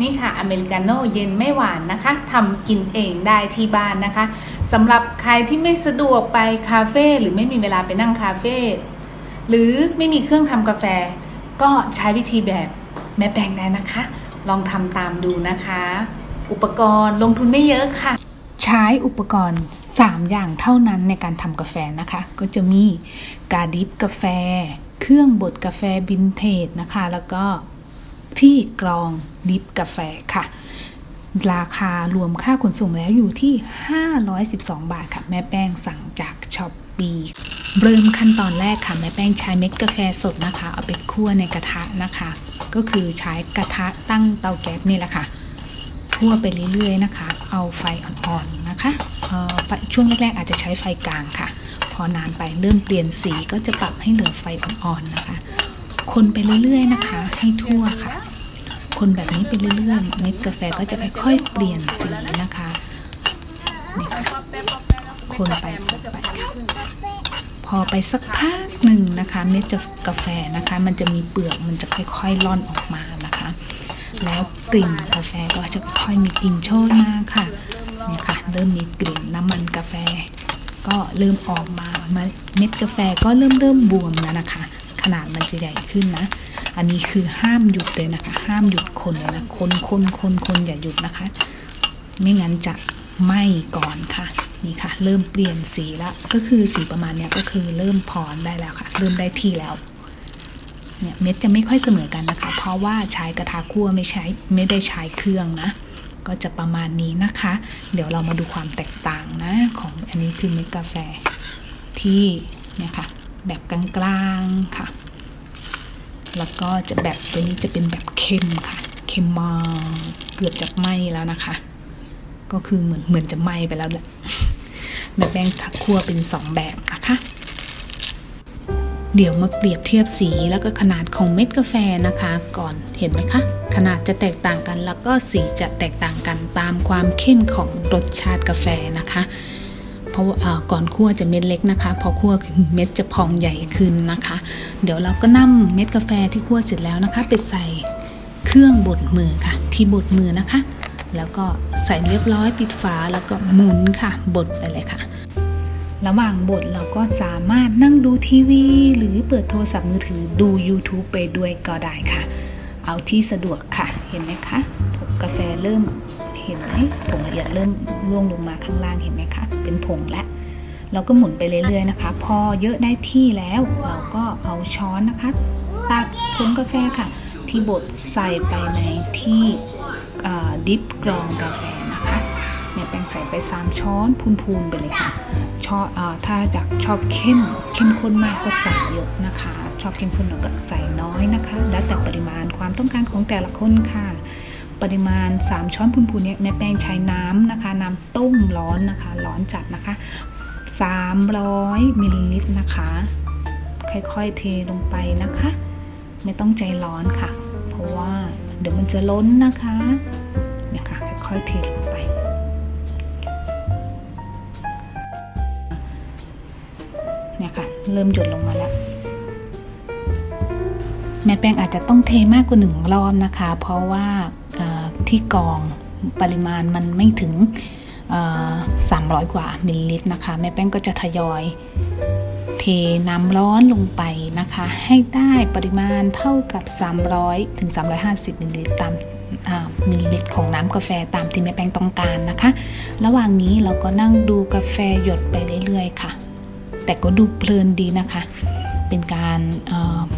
นี่ค่ะอเมริกาโน่เย็นไม่หวานนะคะทำกินเองได้ที่บ้านนะคะสำหรับใครที่ไม่สะดวกไปคาเฟ่หรือไม่มีเวลาไปนั่งคาเฟ่หรือไม่มีเครื่องทำกาแฟ ก็ใช้วิธีแบบแม่แปลงได้นะคะ ลองทำตามดูนะคะ อุปกรณ์ลงทุนไม่เยอะค่ะ ใช้อุปกรณ์ 3 อย่างเท่านั้นในการทำกาแฟนะคะ ก็จะมีกาดิฟกาแฟ เครื่องบดกาแฟวินเทจนะคะ แล้วก็ ที่กรองดิฟกาแฟค่ะ ราคารวมค่าขนส่งแล้วอยู่ที่ 512 บาทค่ะ แม่แป้งสั่งจากช้อปปีเริ่มขั้นตอนแรกค่ะ แม่แป้งใช้เม็ดกาแฟสดนะคะ เอาไปคั่วในกระทะนะคะ ก็คือใช้กระทะตั้งเตาแก๊สนี่แหละค่ะทั่วไปเรื่อยๆนะคะ เอาไฟอ่อนๆนะคะช่วงแรกๆอาจจะใช้ไฟกลางค่ะ พอนานไปเริ่มเปลี่ยนสีก็จะปรับให้เหลือไฟอ่อนๆนะคะ คนไปเรื่อยๆนะคะ ให้ทั่วค่ะ คนแบบนี้ไปเรื่อยๆเม็ดกาแฟก็จะค่อยๆเปลี่ยนสีนะคะนี่ค่ะคนไปคนไปค่ะพอไปสักพักหนึ่งนะคะ เม็ดกาแฟนะคะ มันจะมีเปลือกมันจะค่อยๆล่อนออกมานะคะ แล้วกลิ่นกาแฟก็จะค่อยมีกลิ่นโชยมาค่ะเนี่ยค่ะ เริ่มมีกลิ่นน้ำมันกาแฟ ก็เริ่มออกมาเม็ดกาแฟก็เริ่มเริ่มบวมแล้วนะคะ นาดมันจะใหญ่ขึ้นนะ อันนี้คือห้ามหยุดเลยนะคะ ห้ามหยุดคนเลยนะ คนคนคนคนอย่าหยุดนะคะ ไม่งั้นจะไหม้ก่อนค่ะ นี่ค่ะ เริ่มเปลี่ยนสีล้วก็คือสีประมาณเนี้ยก็คือเริ่มพรได้แล้วค่ะ เริ่มได้ที่แล้วเนี่ยเม็ดจะไม่ค่อยเสมอกันนะคะ เพราะว่าใช้กระทะคั่วไม่ใช้ไม่ได้ใช้เครื่องนะ ก็จะประมาณนี้นะคะ เดี๋ยวเรามาดูความแตกต่างนะ ของอันนี้คือเม็ดกาแฟที่เนี่ยค่ะ แบบกลางๆค่ะ แล้วก็จะแบบตัวนี้จะเป็นแบบเค็มค่ะเค็มมากเกือบจะไหม้แล้วนะคะ ก็คือเหมือนเหมือนจะไหม้ไปแล้วแหละแบบแป้งทักคั่วเป็นสองแบบนะคะเดี๋ยวมาเปรียบเทียบสีแล้วก็ขนาดของเม็ดกาแฟนะคะ ก่อนเห็นไหมคะ ขนาดจะแตกต่างกันแล้วก็สีจะแตกต่างกันตามความเข้มของรสชาติกาแฟนะคะ เพราะก่อนคั่วจะเม็ดเล็กนะคะ พอคั่วเม็ดจะพองใหญ่ขึ้นนะคะ เดี๋ยวเราก็นำเม็ดกาแฟที่คั่วเสร็จแล้วนะคะ ไปใส่เครื่องบดมือค่ะ ที่บดมือนะคะ แล้วก็ใส่เรียบร้อยปิดฝาแล้วก็หมุนค่ะบดไปเลยค่ะระหว่างบทเราก็สามารถนั่งดูทีวี หรือเปิดโทรศัพท์มือถือดู YouTube ไปด้วยก็ได้ค่ะ เอาที่สะดวกค่ะ เห็นไหมคะกาแฟเริ่ม เห็นไหมผงละเอียดเริ่มร่วงลงมาข้างล่างเห็นไหมคะ เป็นผงและ เราก็หมุนไปเรื่อยๆนะคะ พอเยอะได้ที่แล้ว เราก็เอาช้อนนะคะตักผงกาแฟค่ะ ที่บดใส่ไปในที่ดิฟกรองกาแฟนะคะเนี่ยแป้งใส่ไป 3 ช้อนพูนๆไปเลยค่ะชอบถ้าจากชอบเข้มเข้มข้นมากก็ใส่เยอะนะคะ ชอบเข้มข้นเราก็ใส่น้อยนะคะ แล้วแต่ปริมาณความต้องการของแต่ละคนค่ะ ปริมาณ 3 ช้อนพูนๆเนี่ยแม่แป้งใช้น้ำนะคะ น้ำต้มร้อนนะคะ ร้อนจัดนะคะ 300มิลลิลิตรนะคะ ค่อยๆเทลงไปนะคะ ไม่ต้องใจร้อนค่ะ เพราะว่าเดี๋ยวมันจะล้นนะคะเนี่ยค่ะค่อยๆเทลงไปเนี่ยค่ะเริ่มหยดลงมาแล้วแม่แป้งอาจจะต้องเทมากกว่าหนึ่งรอบนะคะ เพราะว่า ที่กองปริมาณมันไม่ถึง 300 กว่ามิลลิลิตรนะคะ แม่แป้งก็จะทยอยเทน้ำร้อนลงไปนะคะ ให้ได้ปริมาณเท่ากับ 300 ถึง 350 มิลลิลิตรตามมิลลิลิตรของน้ำกาแฟตามที่แม่แป้งต้องการนะคะ ระหว่างนี้เราก็นั่งดูกาแฟหยดไปเรื่อยๆค่ะ แต่ก็ดูเพลินดีนะคะ เป็นการ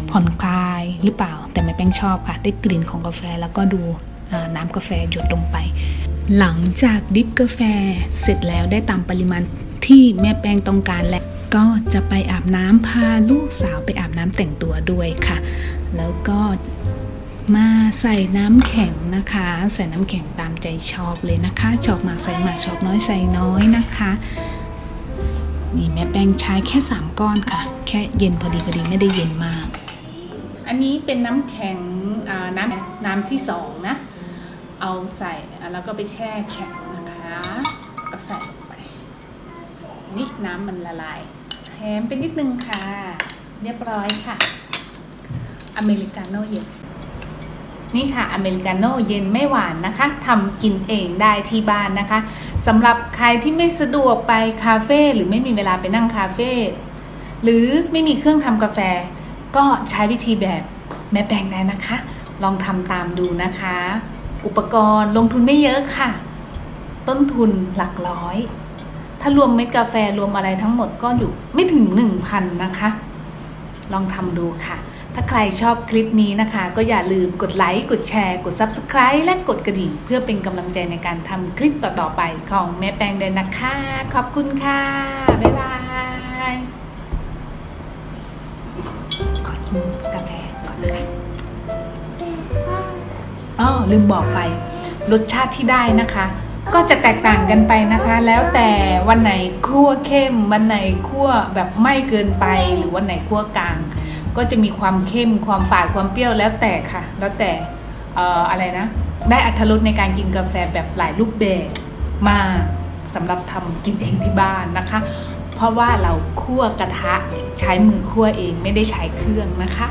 ผ่อนคลายหรือเปล่า แต่แม่แป้งชอบค่ะ ได้กลิ่นของกาแฟแล้วก็ดู น้ำกาแฟหยดลงไป หลังจากดิฟกาแฟเสร็จแล้วได้ตามปริมาณที่แม่แป้งต้องการแล้วก็จะไปอาบน้ำพาลูกสาวไปอาบน้ำแต่งตัวด้วยค่ะ แล้วก็มาใส่น้ำแข็งนะคะ ใส่น้ำแข็งตามใจชอบเลยนะคะ ชอบมากใส่มากชอบน้อยใส่น้อยนะคะนี่แม่แป้งใช้แค่ 3 ก้อนค่ะ แค่เย็นพอดีพอดีไม่ได้เย็นมาก อันนี้เป็นน้ำแข็งน้ำน้ำที่สองนะ เอาใส่แล้วก็ไปแช่แข็งนะคะก็ใส่ลงไป นี่น้ำมันละลายแถมไปนิดนึงค่ะ เรียบร้อยค่ะ อเมริกาโน่เย็นนี่ค่ะอเมริกาโน่เย็นไม่หวานนะคะทำกินเองได้ที่บ้านนะคะสำหรับใครที่ไม่สะดวกไปคาเฟ่หรือไม่มีเวลาไปนั่งคาเฟ่หรือไม่มีเครื่องทำกาแฟ ก็ใช้วิธีแบบแม่แปงได้นะคะ ลองทำตามดูนะคะ อุปกรณ์ลงทุนไม่เยอะค่ะ ต้นทุนหลักร้อย ถ้ารวมเม็ดกาแฟรวมอะไรทั้งหมดก็อยู่ไม่ถึงหนึ่งพันนะคะ ลองทำดูค่ะ ถ้าใครชอบคลิปนี้นะคะ ก็อย่าลืมกดไลค์ กดแชร์ กด Subscribe และกดกระดิ่ง เพื่อเป็นกำลังใจในการทำคลิปต่อๆไปของแม่แปงเดินนะคะ ขอบคุณค่ะ บ๊ายบายขอกินกาแฟก่อนนะคะ ลืมบอกไป รสชาติที่ได้นะคะ ก็จะแตกต่างกันไปนะคะ แล้วแต่วันไหนคั่วเข้ม วันไหนคั่วแบบไม่เกินไป หรือวันไหนคั่วกลาง ก็จะมีความเข้มความฝาดความเปรี้ยวแล้วแต่ค่ะ แล้วแต่อออะไรนะ ได้อัตรสในการกินกาแฟแบบหลายรูปแบบมาสำหรับทำกินเองที่บ้านนะคะ เพราะว่าเราคั่วกระทะใช้มือคั่วเองไม่ได้ใช้เครื่องนะคะ